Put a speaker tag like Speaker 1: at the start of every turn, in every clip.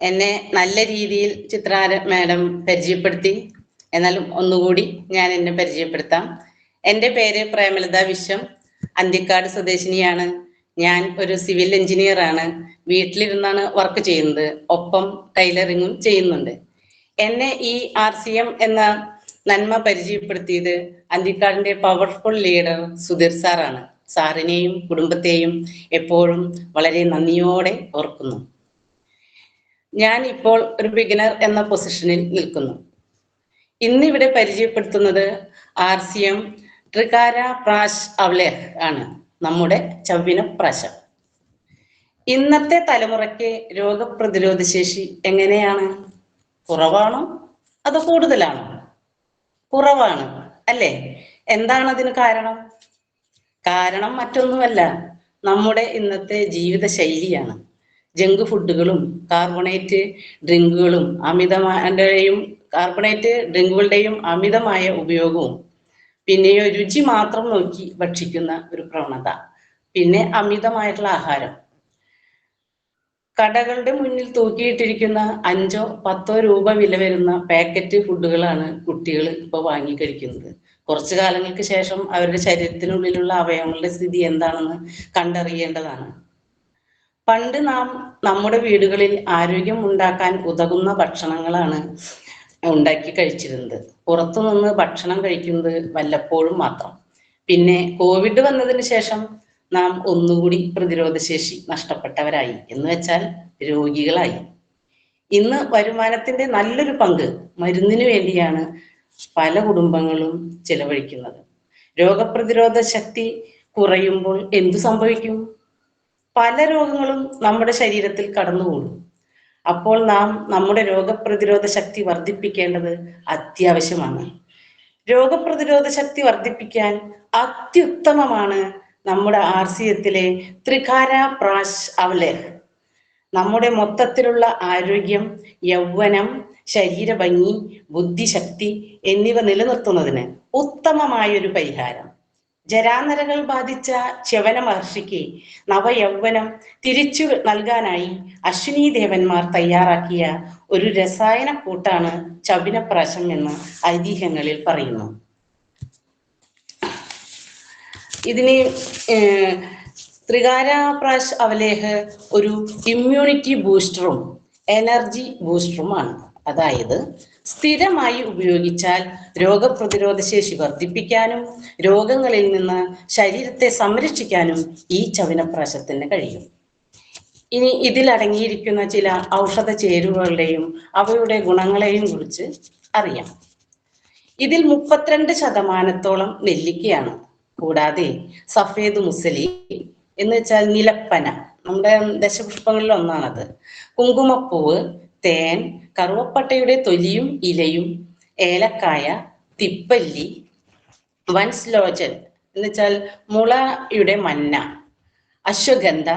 Speaker 1: എന്നെ നല്ല രീതിയിൽ ചിത്ര മാഡം പരിചയപ്പെടുത്തി. എന്നാലും ഒന്നുകൂടി ഞാൻ എന്നെ പരിചയപ്പെടുത്താം. എന്റെ പേര് പ്രേമലത വിശ്വം. അന്തിക്കാട് സ്വദേശിനിയാണ്. ഞാൻ ഒരു സിവിൽ എഞ്ചിനീയർ ആണ് വീട്ടിലിരുന്നാണ് വർക്ക് ചെയ്യുന്നത്. ഒപ്പം ടൈലറിങ്ങും ചെയ്യുന്നുണ്ട്. എന്നെ ഈ ആർ സി എം എന്ന നന്മ പരിചയപ്പെടുത്തിയത് അന്തിക്കാടിന്റെ പവർഫുൾ ലീഡർ സുധീർ സാറാണ്. സാറിനെയും കുടുംബത്തെയും എപ്പോഴും വളരെ നന്ദിയോടെ ഓർക്കുന്നു. ഞാൻ ഇപ്പോൾ ഒരു ബിഗിനർ എന്ന പൊസിഷനിൽ നിൽക്കുന്നു. ഇന്നിവിടെ പരിചയപ്പെടുത്തുന്നത് ആർ സി എം ട്രികാര പ്രാശ് അവലേഹ് ആണ്. നമ്മുടെ ചവ്വിന പ്രാശം. ഇന്നത്തെ തലമുറയ്ക്ക് രോഗപ്രതിരോധ ശേഷി എങ്ങനെയാണ്? കുറവാണോ? അതോ കൂടുതലാണോ? കുറവാണ് അല്ലേ? എന്താണ് അതിന് കാരണം? കാരണം മറ്റൊന്നുമല്ല. നമ്മുടെ ഇന്നത്തെ ജീവിത ശൈലിയാണ് ജങ്ക് ഫുഡുകളും കാർബണേറ്റ് ഡ്രിങ്കുകളും അമിതമായും കാർബണേറ്റ് ഡ്രിങ്കുകളുടെയും അമിതമായ ഉപയോഗവും പിന്നെയോ രുചി മാത്രം നോക്കി ഭക്ഷിക്കുന്ന ഒരു പ്രവണത. പിന്നെ അമിതമായിട്ടുള്ള ആഹാരം. കടകളുടെ മുന്നിൽ തൂക്കിയിട്ടിരിക്കുന്ന അഞ്ചോ പത്തോ രൂപ വില വരുന്ന പാക്കറ്റ് ഫുഡുകളാണ് കുട്ടികൾ ഇപ്പോൾ വാങ്ങി കഴിക്കുന്നത്. കുറച്ചു കാലങ്ങൾക്ക് ശേഷം അവരുടെ ശരീരത്തിനുള്ളിലുള്ള അവയവങ്ങളുടെ സ്ഥിതി എന്താണെന്ന് കണ്ടറിയേണ്ടതാണ്. പണ്ട് നാം നമ്മുടെ വീടുകളിൽ ആരോഗ്യം ഉണ്ടാക്കാൻ ഉതകുന്ന ഭക്ഷണങ്ങളാണ് ഉണ്ടാക്കി കഴിച്ചിരുന്നത്. പുറത്തുനിന്ന് ഭക്ഷണം കഴിക്കുന്നത് വല്ലപ്പോഴും മാത്രം. പിന്നെ കോവിഡ് വന്നതിന് ശേഷം നാം ഒന്നുകൂടി പ്രതിരോധശേഷി നഷ്ടപ്പെട്ടവരായി. എന്ന് വെച്ചാൽ രോഗികളായി. ഇന്ന് വരുമാനത്തിന്റെ നല്ലൊരു പങ്ക് മരുന്നിനു വേണ്ടിയാണ് പല കുടുംബങ്ങളും ചെലവഴിക്കുന്നത്. രോഗപ്രതിരോധ ശക്തി കുറയുമ്പോൾ എന്തു സംഭവിക്കും? പല രോഗങ്ങളും നമ്മുടെ ശരീരത്തിൽ കടന്നുകൂടും. അപ്പോൾ നാം നമ്മുടെ രോഗപ്രതിരോധ ശക്തി വർദ്ധിപ്പിക്കേണ്ടത് അത്യാവശ്യമാണ്. രോഗപ്രതിരോധ ശക്തി വർദ്ധിപ്പിക്കാൻ അത്യുത്തമമാണ് നമ്മുടെ ആർ സി എത്തിലെ ത്രികാര പ്രാശ് അവലേഹ് നമ്മുടെ മൊത്തത്തിലുള്ള ആരോഗ്യം യൗവനം ശരീരഭംഗി ബുദ്ധിശക്തി എന്നിവ നിലനിർത്തുന്നതിന് ഉത്തമമായൊരു പരിഹാരം. ജരാനരകൾ ബാധിച്ച ച്യവന മഹർഷിക്ക് നവയൗവനം തിരിച്ചു നൽകാനായി അശ്വിനി ദേവന്മാർ തയ്യാറാക്കിയ ഒരു രസായന കൂട്ടാണ് ചവിനപ്രാശം എന്ന് ഐതിഹ്യങ്ങളിൽ പറയുന്നു. ഇതിന് ത്രികാരാപ്രാശ് ത്രികാര പ്രാശ് അവലേഹ് ഒരു ഇമ്മ്യൂണിറ്റി ബൂസ്റ്ററും എനർജി ബൂസ്റ്ററുമാണ് അതായത് സ്ഥിരമായി ഉപയോഗിച്ചാൽ രോഗപ്രതിരോധ ശേഷി വർദ്ധിപ്പിക്കാനും രോഗങ്ങളിൽ നിന്ന് ശരീരത്തെ സംരക്ഷിക്കാനും ഈ ചവനപ്രാശത്തിന് കഴിയും. ഇനി ഇതിൽ അടങ്ങിയിരിക്കുന്ന ചില ഔഷധ ചേരുവകളുടെയും അവയുടെ ഗുണങ്ങളെയും കുറിച്ച് അറിയാം. ഇതിൽ മുപ്പത്തിരണ്ട് ശതമാനത്തോളം നെല്ലിക്കയാണ്. കൂടാതെ സഫേദ് മുസലി എന്ന് വെച്ചാൽ നിലപ്പന. നമ്മുടെ ദശപുഷ്പങ്ങളിൽ ഒന്നാണത്. കുങ്കുമപ്പൂവ് തേൻ കറുവപ്പട്ടയുടെ തൊലിയും ഇലയും ഏലക്കായ തിപ്പല്ലി എന്ന് വെച്ചാൽ മുളയുടെ മന്ന അശ്വഗന്ധ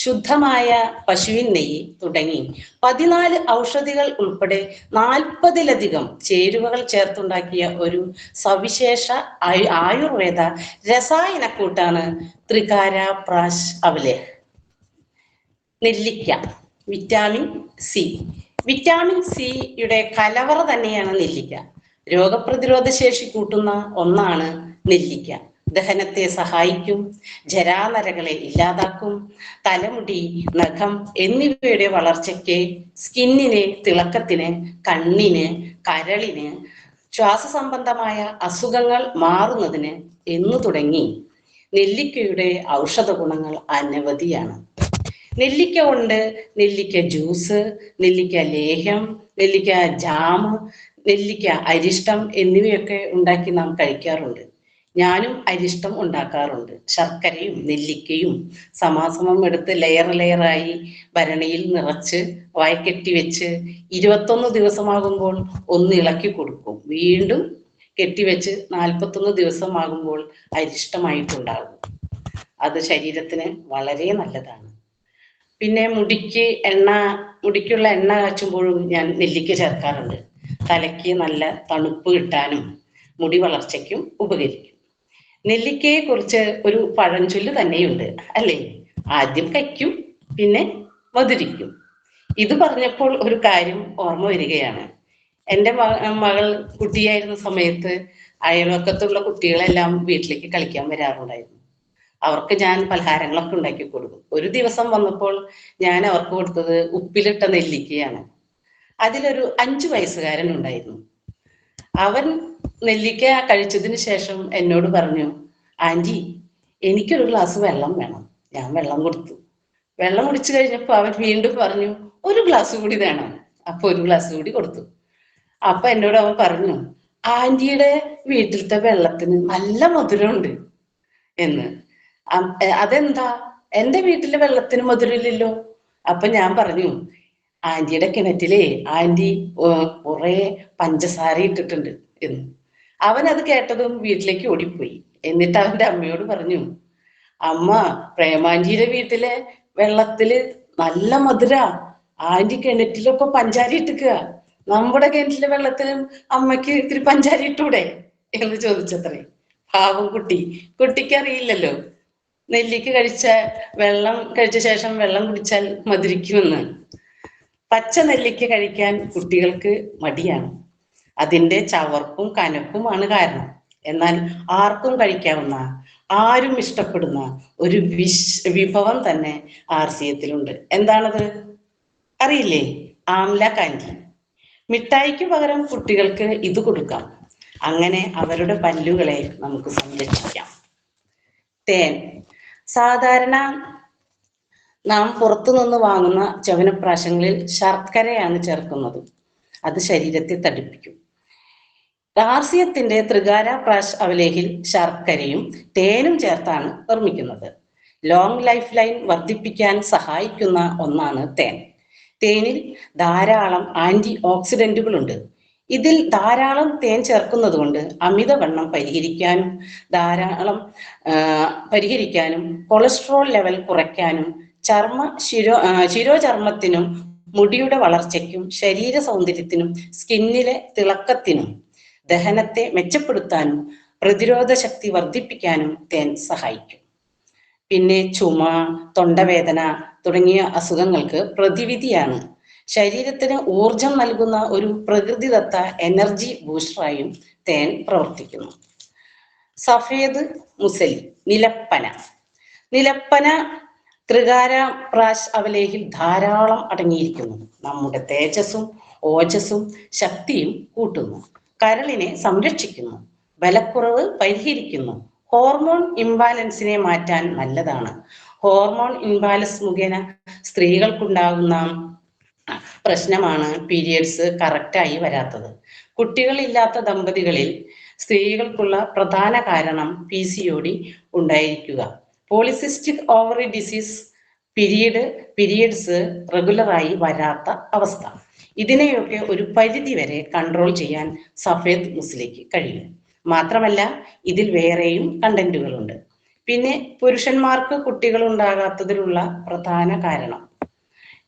Speaker 1: ശുദ്ധമായ പശുവിൻ നെയ്യ് തുടങ്ങി. പതിനാല് ഔഷധികൾ ഉൾപ്പെടെ നാൽപ്പതിലധികം ചേരുവകൾ ചേർത്തുണ്ടാക്കിയ ഒരു സവിശേഷ ആയു ആയുർവേദ രസായനക്കൂട്ടാണ് ത്രികാര പ്രാശ് അവലേഹ് നെല്ലിക്ക വിറ്റാമിൻ സി. വിറ്റാമിൻ സിയുടെ കലവറ തന്നെയാണ് നെല്ലിക്ക. രോഗപ്രതിരോധ ശേഷി കൂട്ടുന്ന ഒന്നാണ് നെല്ലിക്ക. ദഹനത്തെ സഹായിക്കും ജരാനരകളെ ഇല്ലാതാക്കും തലമുടി നഖം എന്നിവയുടെ വളർച്ചയ്ക്ക് സ്കിന്നിന് തിളക്കത്തിന് കണ്ണിന് കരളിന് ശ്വാസ സംബന്ധമായ അസുഖങ്ങൾ മാറുന്നതിന് എന്നു തുടങ്ങി. നെല്ലിക്കയുടെ ഔഷധ ഗുണങ്ങൾ അനവധിയാണ്. നെല്ലിക്ക കൊണ്ട് നെല്ലിക്ക ജ്യൂസ് നെല്ലിക്ക ലേഹ്യം നെല്ലിക്ക ജാം നെല്ലിക്ക അരിഷ്ടം എന്നിവയൊക്കെ ഉണ്ടാക്കി നാം കഴിക്കാറുണ്ട്. ഞാനും അരിഷ്ടം ഉണ്ടാക്കാറുണ്ട്. ശർക്കരയും നെല്ലിക്കയും സമാസമം എടുത്ത് ലെയർ ലെയറായി ഭരണിയിൽ നിറച്ച് വായ്ക്കെട്ടി വെച്ച് ഇരുപത്തൊന്ന് ദിവസമാകുമ്പോൾ ഒന്ന് ഇളക്കി കൊടുക്കും. വീണ്ടും കെട്ടിവെച്ച് നാൽപ്പത്തൊന്ന് ദിവസമാകുമ്പോൾ അരിഷ്ടമായിട്ടുണ്ടാകും. അത് ശരീരത്തിന് വളരെ നല്ലതാണ്. പിന്നെ മുടിക്ക് എണ്ണ മുടിക്കുള്ള എണ്ണ കാച്ചുമ്പോഴും ഞാൻ നെല്ലിക്ക ചേർക്കാറുണ്ട്. തലയ്ക്ക് നല്ല തണുപ്പ് കിട്ടാനും മുടി വളർച്ചയ്ക്കും ഉപകരിക്കും. നെല്ലിക്കയെ കുറിച്ച് ഒരു പഴഞ്ചൊല്ല് തന്നെയുണ്ട്. അല്ലേ? ആദ്യം കയ്ക്കും പിന്നെ മധുരിക്കും. ഇത് പറഞ്ഞപ്പോൾ ഒരു കാര്യം ഓർമ്മ വരികയാണ്. എന്റെ മകൾ കുട്ടിയായിരുന്ന സമയത്ത് അയൽവക്കത്തുള്ള കുട്ടികളെല്ലാം വീട്ടിലേക്ക് കളിക്കാൻ വരാറുണ്ടായിരുന്നു. അവർക്ക് ഞാൻ പലഹാരങ്ങളൊക്കെ ഉണ്ടാക്കി കൊടുക്കും. ഒരു ദിവസം വന്നപ്പോൾ ഞാൻ അവർക്ക് കൊടുത്തത് ഉപ്പിലിട്ട നെല്ലിക്കയാണ്. അതിലൊരു അഞ്ചു വയസ്സുകാരൻ ഉണ്ടായിരുന്നു. അവൻ നെല്ലിക്ക കഴിച്ചതിന് ശേഷം എന്നോട് പറഞ്ഞു ആന്റി എനിക്കൊരു ഗ്ലാസ് വെള്ളം വേണം. ഞാൻ വെള്ളം കൊടുത്തു. വെള്ളം കുടിച്ചു കഴിഞ്ഞപ്പോൾ അവൻ വീണ്ടും പറഞ്ഞു ഒരു ഗ്ലാസ് കൂടി വേണം. അപ്പൊ ഒരു ഗ്ലാസ് കൂടി കൊടുത്തു. അപ്പൊ എന്നോട് അവൻ പറഞ്ഞു ആന്റിയുടെ വീട്ടിലത്തെ വെള്ളത്തിന് നല്ല മധുരമുണ്ട് എന്ന്. അതെന്താ? എന്റെ വീട്ടിൽ വെള്ളത്തിന് മധുരമില്ലല്ലോ. അപ്പൊ ഞാൻ പറഞ്ഞു ആന്റിയുടെ കിണറ്റിലെ ആന്റി കുറെ പഞ്ചസാര ഇട്ടിട്ടുണ്ട് എന്ന്. അവൻ അത് കേട്ടതും വീട്ടിലേക്ക് ഓടിപ്പോയി. എന്നിട്ട് അവന്റെ അമ്മയോട് പറഞ്ഞു അമ്മ പ്രേമാന്റിയുടെ വീട്ടിലെ വെള്ളത്തിൽ നല്ല മധുര. ആന്റി കിണറ്റിലൊക്കെ പഞ്ചാര ഇട്ടിക്കുക. നമ്മുടെ കിണറ്റിലെ വെള്ളത്തിലും അമ്മയ്ക്ക് ഇത്തിരി പഞ്ചാര ഇട്ടൂടെ? എന്ന് ചോദിച്ചത്രേ. പാവം കുട്ടി. കുട്ടിക്ക് അറിയില്ലല്ലോ. നെല്ലിക്ക് കഴിച്ച വെള്ളം കഴിച്ച ശേഷം വെള്ളം കുടിച്ചാൽ മധുരിക്കുമെന്ന്. പച്ച നെല്ലിക്ക കഴിക്കാൻ കുട്ടികൾക്ക് മടിയാണ്. അതിന്റെ ചവർപ്പും കനപ്പുമാണ് കാരണം. എന്നാൽ ആർക്കും കഴിക്കാവുന്ന ആരും ഇഷ്ടപ്പെടുന്ന ഒരു വിശ് വിഭവം തന്നെ ആർ സി എത്തിലുണ്ട് എന്താണത്? അറിയില്ലേ? ആംല കാൻഡി മിഠായിക്ക് പകരം കുട്ടികൾക്ക് ഇത് കൊടുക്കാം. അങ്ങനെ അവരുടെ പല്ലുകളെ നമുക്ക് സംരക്ഷിക്കാം. തേൻ. സാധാരണ നാം പുറത്തുനിന്ന് വാങ്ങുന്ന ചവനപ്രാശങ്ങളിൽ ശർക്കരയാണ് ചേർക്കുന്നത്. അത് ശരീരത്തെ തടിപ്പിക്കും. ദാർസ്യത്തിന്റെ ത്രികാര പ്രാശ് അവലേഹിൽ ശർക്കരയും തേനും ചേർത്താണ് നിർമ്മിക്കുന്നത്. ലോങ് ലൈഫ് ലൈൻ വർദ്ധിപ്പിക്കാൻ സഹായിക്കുന്ന ഒന്നാണ് തേൻ. തേനിൽ ധാരാളം ആന്റി ഓക്സിഡന്റുകളുണ്ട് ഇതിൽ ധാരാളം തേൻ ചേർക്കുന്നത് കൊണ്ട് അമിതവണ്ണം പരിഹരിക്കാനും ധാരാളം പരിഹരിക്കാനും കൊളസ്ട്രോൾ ലെവൽ കുറയ്ക്കാനും ചർമ്മ ശിരോ ശിരോചർമ്മത്തിനും മുടിയുടെ വളർച്ചയ്ക്കും ശരീര സൗന്ദര്യത്തിനും സ്കിന്നിലെ തിളക്കത്തിനും ദഹനത്തെ മെച്ചപ്പെടുത്താനും പ്രതിരോധ ശക്തി വർദ്ധിപ്പിക്കാനും തേൻ സഹായിക്കും. പിന്നെ ചുമ തൊണ്ടവേദന തുടങ്ങിയ അസുഖങ്ങൾക്ക് പ്രതിവിധിയാണ്. ശരീരത്തിന് ഊർജം നൽകുന്ന ഒരു പ്രകൃതിദത്ത എനർജി ബൂസ്റ്ററായും തേൻ പ്രവർത്തിക്കുന്നു. സഫേദ് മുസലി നിലപ്പന. നിലപ്പന ത്രികാര പ്രാശ് അവലേഹിൽ ധാരാളം അടങ്ങിയിരിക്കുന്നു. നമ്മുടെ തേജസ്സും ഓജസ്സും ശക്തിയും കൂട്ടുന്നു. കരളിനെ സംരക്ഷിക്കുന്നു. ബലക്കുറവ് പരിഹരിക്കുന്നു. ഹോർമോൺ ഇംബാലൻസിനെ മാറ്റാൻ നല്ലതാണ്. ഹോർമോൺ ഇംബാലൻസ് മുഖേന സ്ത്രീകൾക്കുണ്ടാകുന്ന പ്രശ്നമാണ് പീരിയഡ്സ് കറക്റ്റായി വരാത്തത്. കുട്ടികളില്ലാത്ത ദമ്പതികളിൽ സ്ത്രീകൾക്കുള്ള പ്രധാന കാരണം പി സി ഒ ഡി ഉണ്ടായിരിക്കുക. Polycystic ovary disease period periods റെഗുലറായി വരാത്ത അവസ്ഥ. ഇതിനെയൊക്കെ ഒരു പരിധി വരെ കൺട്രോൾ ചെയ്യാൻ സഫേദ് മുസ്ലിക്ക് കഴിയും. മാത്രമല്ല ഇതിൽ വേറെയും കണ്ടന്റുകളുണ്ട് പിന്നെ പുരുഷന്മാർക്ക് കുട്ടികൾ ഉണ്ടാകാത്തതിലുള്ള പ്രധാന കാരണം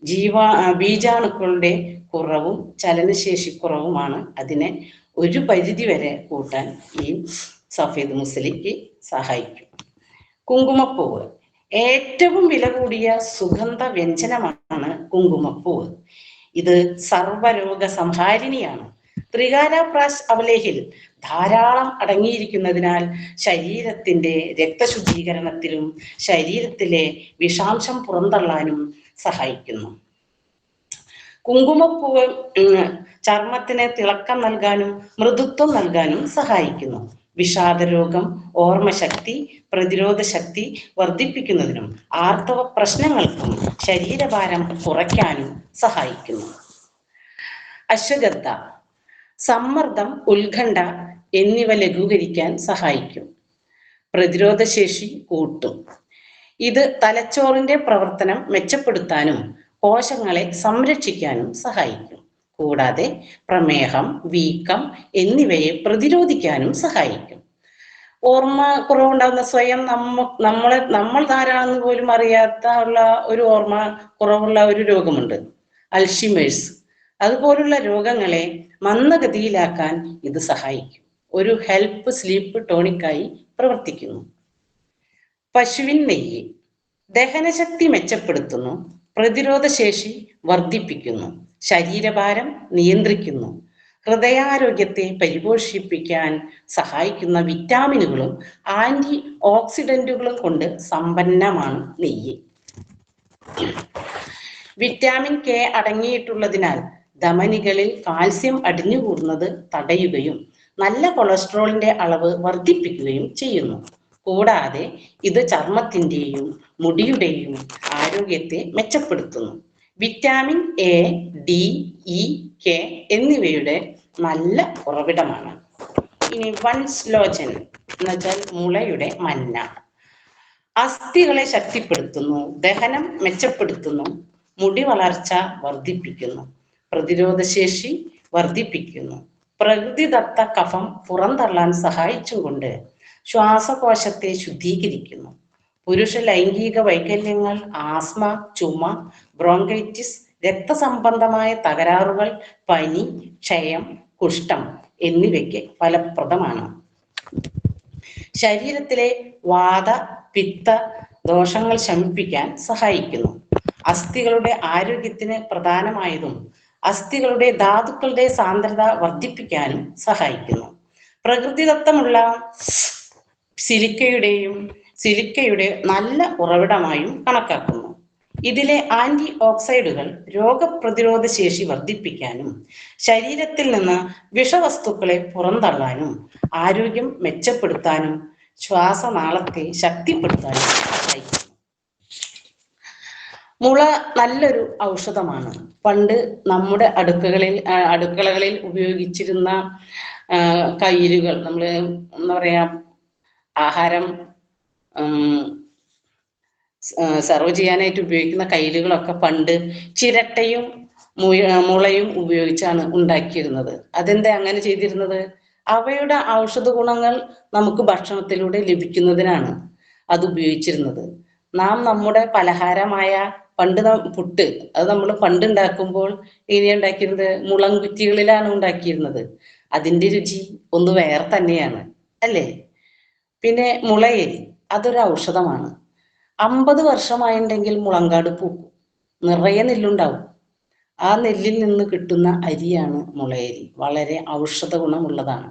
Speaker 1: ജീവ ബീജാണുക്കളുടെ കുറവും ചലനശേഷി കുറവുമാണ് അതിനെ ഒരു പരിധി വരെ കൂട്ടാൻ ഈ സഫീദ് മുസ്ലിക്ക് സഹായിക്കും. കുങ്കുമപ്പൂവ്. ഏറ്റവും വില കൂടിയ സുഗന്ധ വ്യഞ്ജനമാണ് കുങ്കുമപ്പൂവ്. ഇത് സർവരോഗ സംഹാരിണിയാണ്. ത്രികാരാപ്രാശ് അവലേഹിൽ ധാരാളം അടങ്ങിയിരിക്കുന്നതിനാൽ ശരീരത്തിന്റെ രക്തശുദ്ധീകരണത്തിലും ശരീരത്തിലെ വിഷാംശം പുറന്തള്ളാനും സഹായിക്കുന്നു. കുങ്കുമപ്പൂവ് ചർമ്മത്തിന് തിളക്കം നൽകാനും മൃദുത്വം നൽകാനും സഹായിക്കുന്നു. വിഷാദരോഗം ഓർമ്മശക്തി പ്രതിരോധ ശക്തി വർദ്ധിപ്പിക്കുന്നതിനും ആർത്തവ പ്രശ്നങ്ങൾക്കും ശരീരഭാരം കുറയ്ക്കാനും സഹായിക്കുന്നു. അശ്വഗന്ധ സമ്മർദ്ദം ഉത്കണ്ഠ എന്നിവ ലഘൂകരിക്കാൻ സഹായിക്കും. പ്രതിരോധശേഷി കൂട്ടും. ഇത് തലച്ചോറിന്റെ പ്രവർത്തനം മെച്ചപ്പെടുത്താനും കോശങ്ങളെ സംരക്ഷിക്കാനും സഹായിക്കും. കൂടാതെ പ്രമേഹം വീക്കം എന്നിവയെ പ്രതിരോധിക്കാനും സഹായിക്കും. ഓർമ്മ കുറവുണ്ടാകുന്ന സ്വയം നമ്മ നമ്മളെ നമ്മൾ ധാരാളെന്ന് പോലും അറിയാത്ത ഉള്ള ഒരു ഓർമ്മ കുറവുള്ള ഒരു രോഗമുണ്ട്. അൽഷിമേഴ്സ്. അതുപോലുള്ള രോഗങ്ങളെ മന്ദഗതിയിലാക്കാൻ ഇത് സഹായിക്കും. ഒരു ഹെൽപ്പ് സ്ലീപ്പ് ടോണിക്കായി പ്രവർത്തിക്കുന്നു. പശുവിൻ നെയ്യ് ദഹനശക്തി മെച്ചപ്പെടുത്തുന്നു പ്രതിരോധ ശേഷി വർദ്ധിപ്പിക്കുന്നു ശരീരഭാരം നിയന്ത്രിക്കുന്നു ഹൃദയാരോഗ്യത്തെ പരിപോഷിപ്പിക്കാൻ സഹായിക്കുന്ന വിറ്റാമിനുകളും ആന്റി ഓക്സിഡന്റുകളും കൊണ്ട് സമ്പന്നമാണ് നെയ്യ്. വിറ്റാമിൻ കെ അടങ്ങിയിട്ടുള്ളതിനാൽ ധമനികളിൽ കാൽസ്യം അടിഞ്ഞുകൂടുന്നത് തടയുകയും നല്ല കൊളസ്ട്രോളിന്റെ അളവ് വർദ്ധിപ്പിക്കുകയും ചെയ്യുന്നു. കൂടാതെ ഇത് ചർമ്മത്തിന്റെയും മുടിയുടെയും ആരോഗ്യത്തെ മെച്ചപ്പെടുത്തുന്നു. Vitamin A D E K എന്നിവയുടെ നല്ല ഉറവിടമാണ്. ഇനി വൺസ്ലോചൻ എന്ന് വെച്ചാൽ മുളയുടെ മഞ്ഞ. അസ്ഥികളെ ശക്തിപ്പെടുത്തുന്നു ദഹനം മെച്ചപ്പെടുത്തുന്നു മുടി വളർച്ച വർദ്ധിപ്പിക്കുന്നു പ്രതിരോധശേഷി വർദ്ധിപ്പിക്കുന്നു. പ്രകൃതിദത്ത കഫം പുറന്തള്ളാൻ സഹായിച്ചും കൊണ്ട് ശ്വാസകോശത്തെ ശുദ്ധീകരിക്കുന്നു. പുരുഷ ലൈംഗിക വൈകല്യങ്ങൾ ആസ്മ ചുമ ബ്രോങ്കൈറ്റിസ് രക്തസംബന്ധമായ തകരാറുകൾ പനി ക്ഷയം കുഷ്ഠം എന്നിവയ്ക്ക് ഫലപ്രദമാണ്. ശരീരത്തിലെ വാത പിത്ത ദോഷങ്ങൾ ശമിപ്പിക്കാൻ സഹായിക്കുന്നു. അസ്ഥികളുടെ ആരോഗ്യത്തിന് പ്രധാനമായതും അസ്ഥികളുടെ ധാതുക്കളുടെ സാന്ദ്രത വർദ്ധിപ്പിക്കാനും സഹായിക്കുന്നു. പ്രകൃതിദത്തമുള്ള സിലിക്കയുടെയും സിലിക്കയുടെ നല്ല ഉറവിടമായും കണക്കാക്കുന്നു. ഇതിലെ ആന്റി ഓക്സൈഡുകൾ രോഗപ്രതിരോധ ശേഷി വർദ്ധിപ്പിക്കാനും ശരീരത്തിൽ നിന്ന് വിഷവസ്തുക്കളെ പുറന്തള്ളാനും ആരോഗ്യം മെച്ചപ്പെടുത്താനും ശ്വാസനാളത്തെ ശക്തിപ്പെടുത്താനും സഹായിക്കുന്നു. മുള നല്ലൊരു ഔഷധമാണ്. പണ്ട് നമ്മുടെ അടുക്കളകളിൽ അടുക്കളകളിൽ ഉപയോഗിച്ചിരുന്ന കയ്യിലുകൾ നമ്മൾ എന്താ പറയാ ആഹാരം സെർവ് ചെയ്യാനായിട്ട് ഉപയോഗിക്കുന്ന കയ്യിലുകളൊക്കെ പണ്ട് ചിരട്ടയും മുളയും ഉപയോഗിച്ചാണ് ഉണ്ടാക്കിയിരുന്നത്. അതെന്താ അങ്ങനെ ചെയ്തിരുന്നത്? അവയുടെ ഔഷധ ഗുണങ്ങൾ നമുക്ക് ഭക്ഷണത്തിലൂടെ ലഭിക്കുന്നതിനാണ് അത് ഉപയോഗിച്ചിരുന്നത്. നാം നമ്മുടെ പലഹാരമായ പണ്ട് പുട്ട് അത് നമ്മൾ പണ്ട് ഉണ്ടാക്കുമ്പോൾ ഇനി ഉണ്ടാക്കിയിരുന്നത് മുളം കുറ്റികളിലാണ് ഉണ്ടാക്കിയിരുന്നത്. അതിന്റെ രുചി ഒന്ന് വേറെ തന്നെയാണ് അല്ലേ? പിന്നെ മുളയരി അതൊരു ഔഷധമാണ്. അമ്പത് വർഷമായിണ്ടെങ്കിൽ മുളങ്കാട് പൂക്കും. നിറയെ നെല്ലുണ്ടാവും. ആ നെല്ലിൽ നിന്ന് കിട്ടുന്ന അരിയാണ് മുളയരി. വളരെ ഔഷധ ഗുണമുള്ളതാണ്.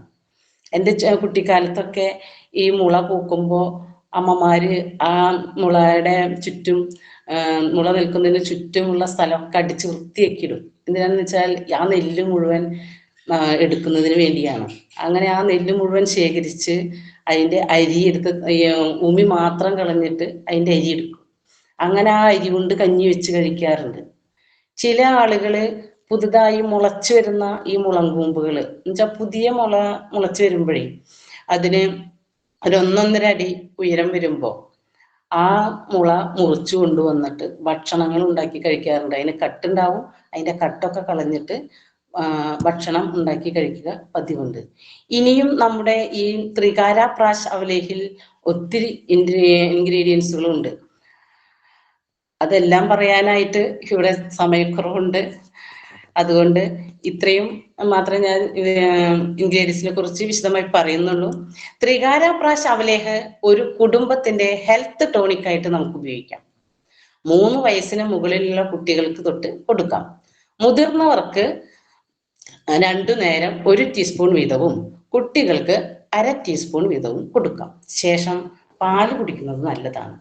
Speaker 1: എന്റെ കുട്ടിക്കാലത്തൊക്കെ ഈ മുള പൂക്കുമ്പോൾ അമ്മമാര് ആ മുളയുടെ ചുറ്റും മുള നിൽക്കുന്നതിന് ചുറ്റുമുള്ള സ്ഥലമൊക്കെ അടിച്ച് വൃത്തിയാക്കിയിടും. എന്തിനാന്ന് വെച്ചാൽ ആ നെല്ല് മുഴുവൻ എടുക്കുന്നതിന് വേണ്ടിയാണ്. അങ്ങനെ ആ നെല്ല് മുഴുവൻ ശേഖരിച്ച് അതിന്റെ അരി എടുത്ത് ഉമി മാത്രം കളഞ്ഞിട്ട് അതിന്റെ അരി എടുക്കും. അങ്ങനെ ആ അരി കൊണ്ട് കഞ്ഞി വെച്ച് കഴിക്കാറുണ്ട്. ചില ആളുകൾ പുതുതായി മുളച്ചു വരുന്ന ഈ മുളങ്കൂമ്പുകൾ എന്നുവെച്ചാൽ പുതിയ മുള മുളച്ചു വരുമ്പോഴേ അതിന് ഒരൊന്നൊന്നര അടി ഉയരം വരുമ്പോൾ ആ മുള മുറിച്ചു കൊണ്ടുവന്നിട്ട് ഭക്ഷണങ്ങൾ ഉണ്ടാക്കി കഴിക്കാറുണ്ട്. അതിന് കട്ടുണ്ടാവും അതിന്റെ കട്ടൊക്കെ കളഞ്ഞിട്ട് ഭക്ഷണം ഉണ്ടാക്കി കഴിക്കുക പതിവുണ്ട്. ഇനിയും നമ്മുടെ ഈ ത്രികാര പ്രാശ് അവലേഹിൽ ഒത്തിരി ഇൻഗ്രീഡിയൻസുകളുണ്ട്. അതെല്ലാം പറയാനായിട്ട് ഇവിടെ സമയക്കുറവുണ്ട്. അതുകൊണ്ട് ഇത്രയും മാത്രമേ ഞാൻ ഇൻഗ്രീഡിയൻസിനെ കുറിച്ച് വിശദമായി പറയുന്നുള്ളൂ. ത്രികാര പ്രാശ് അവലേഹ് ഒരു കുടുംബത്തിന്റെ ഹെൽത്ത് ടോണിക് ആയിട്ട് നമുക്ക് ഉപയോഗിക്കാം. മൂന്ന് വയസ്സിന് മുകളിലുള്ള കുട്ടികൾക്ക് തൊട്ട് കൊടുക്കാം. മുതിർന്നവർക്ക് രണ്ടു നേരം ഒരു ടീസ്പൂൺ വീതവും കുട്ടികൾക്ക് അര ടീസ്പൂൺ വീതവും കൊടുക്കാം. ശേഷം പാൽ കുടിക്കുന്നത് നല്ലതാണ്.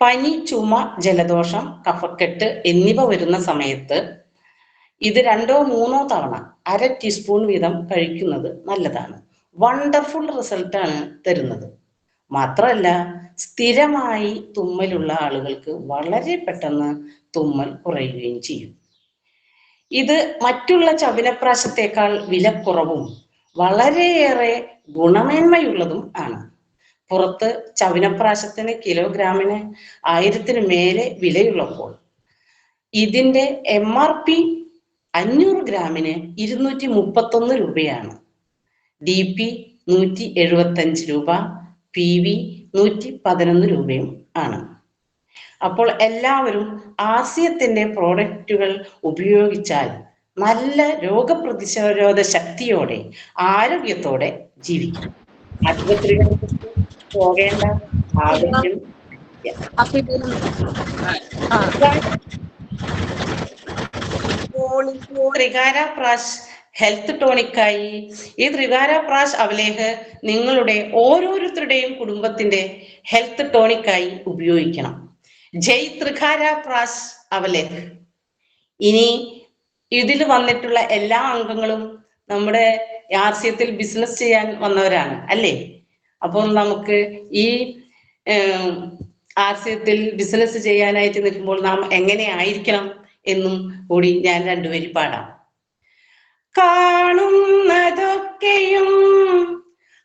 Speaker 1: പനി ചുമ ജലദോഷം കഫക്കെട്ട് എന്നിവ വരുന്ന സമയത്ത് ഇത് രണ്ടോ മൂന്നോ തവണ അര ടീസ്പൂൺ വീതം കഴിക്കുന്നത് നല്ലതാണ്. വണ്ടർഫുൾ റിസൾട്ടാണ് തരുന്നത്. മാത്രമല്ല സ്ഥിരമായി തുമ്മലുള്ള ആളുകൾക്ക് വളരെ പെട്ടെന്ന് തുമ്മൽ കുറയുകയും ചെയ്യും. ഇത് മറ്റുള്ള ചവനപ്രാശത്തേക്കാൾ വിലക്കുറവും വളരെയേറെ ഗുണമേന്മയുള്ളതും ആണ്. പുറത്ത് ചവനപ്രാശത്തിന് കിലോഗ്രാമിന് ആയിരത്തിന് മേലെ വിലയുള്ളപ്പോൾ ഇതിന്റെ എം ആർ പി അഞ്ഞൂറ് ഗ്രാമിന് ഇരുന്നൂറ്റി മുപ്പത്തൊന്ന് രൂപയാണ്. ഡി പി നൂറ്റി എഴുപത്തഞ്ച് രൂപ പി വി നൂറ്റി പതിനൊന്ന് രൂപയും ആണ്. അപ്പോൾ എല്ലാവരും ആസ്യത്തിന്റെ പ്രോഡക്റ്റുകൾ ഉപയോഗിച്ചാൽ നല്ല രോഗപ്രതിരോധ ശക്തിയോടെ ആരോഗ്യത്തോടെ ജീവിക്കും ആശുപത്രികളിലേക്ക് പോകേണ്ട ആവശ്യം ത്രികാര പ്രാശ് ഹെൽത്ത് ടോണിക്കായി ഈ ത്രികാര പ്രാശ് അവലേഹ് നിങ്ങളുടെ ഓരോരുത്തരുടെയും കുടുംബത്തിന്റെ ഹെൽത്ത് ടോണിക്കായി ഉപയോഗിക്കണം. ജയ് ത്രികാര പ്രാസ് അവലേഖ് ഇനി ഇതിൽ വന്നിട്ടുള്ള എല്ലാ അംഗങ്ങളും നമ്മുടെ ആർസ്യത്തിൽ ബിസിനസ് ചെയ്യാൻ വന്നവരാണ് അല്ലേ? അപ്പോൾ നമുക്ക് ഈ ആർസ്യത്തിൽ ബിസിനസ് ചെയ്യാനായിട്ട് നിൽക്കുമ്പോൾ നാം എങ്ങനെ ആയിരിക്കണം എന്നും കൂടി ഞാൻ രണ്ടുപേരി പാടാം. കാണുന്നതൊക്കെയും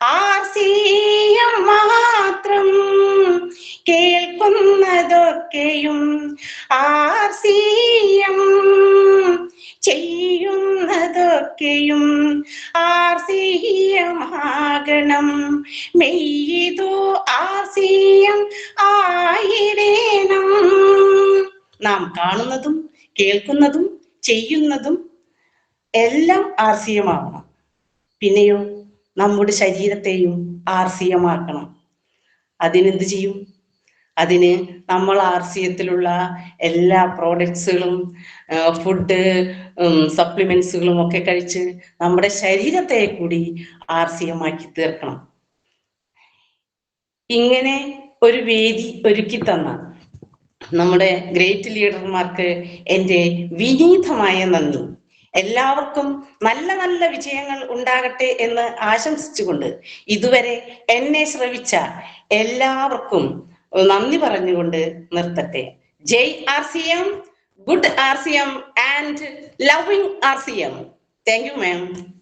Speaker 1: ആർസിയം മാത്രം കേൾക്കുന്നതൊക്കെയും ആർ സി എം ചെയ്യുന്നതൊക്കെയും ആർ സി എമാകണം മെയ്തോ ആർ സി എം ആയിരേണം. നാം കാണുന്നതും കേൾക്കുന്നതും ചെയ്യുന്നതും എല്ലാം ആർ സി എം ആവണം പിന്നെയോ നമ്മുടെ ശരീരത്തെയും ആർ സി എം ആക്കണം അതിനെന്ത് ചെയ്യും? അതിന് നമ്മൾ ആർസിയത്തിലുള്ള എല്ലാ പ്രോഡക്ട്സുകളും ഫുഡ് സപ്ലിമെന്റ്സുകളും ഒക്കെ കഴിച്ച് നമ്മുടെ ശരീരത്തെ കൂടി ആർസിയമാക്കി തീർക്കണം. ഇങ്ങനെ ഒരു വേദി ഒരുക്കി തന്ന നമ്മുടെ ഗ്രേറ്റ് ലീഡർമാർക്ക് എന്റെ വിനീതമായ നന്ദി. എല്ലാവർക്കും നല്ല നല്ല വിജയങ്ങൾ ഉണ്ടാകട്ടെ എന്ന് ആശംസിച്ചുകൊണ്ട് ഇതുവരെ എന്നെ ശ്രവിച്ച എല്ലാവർക്കും നന്ദി പറഞ്ഞുകൊണ്ട് നിർത്തട്ടെ. Jai R C M good R C M and loving R C M. Thank you ma'am.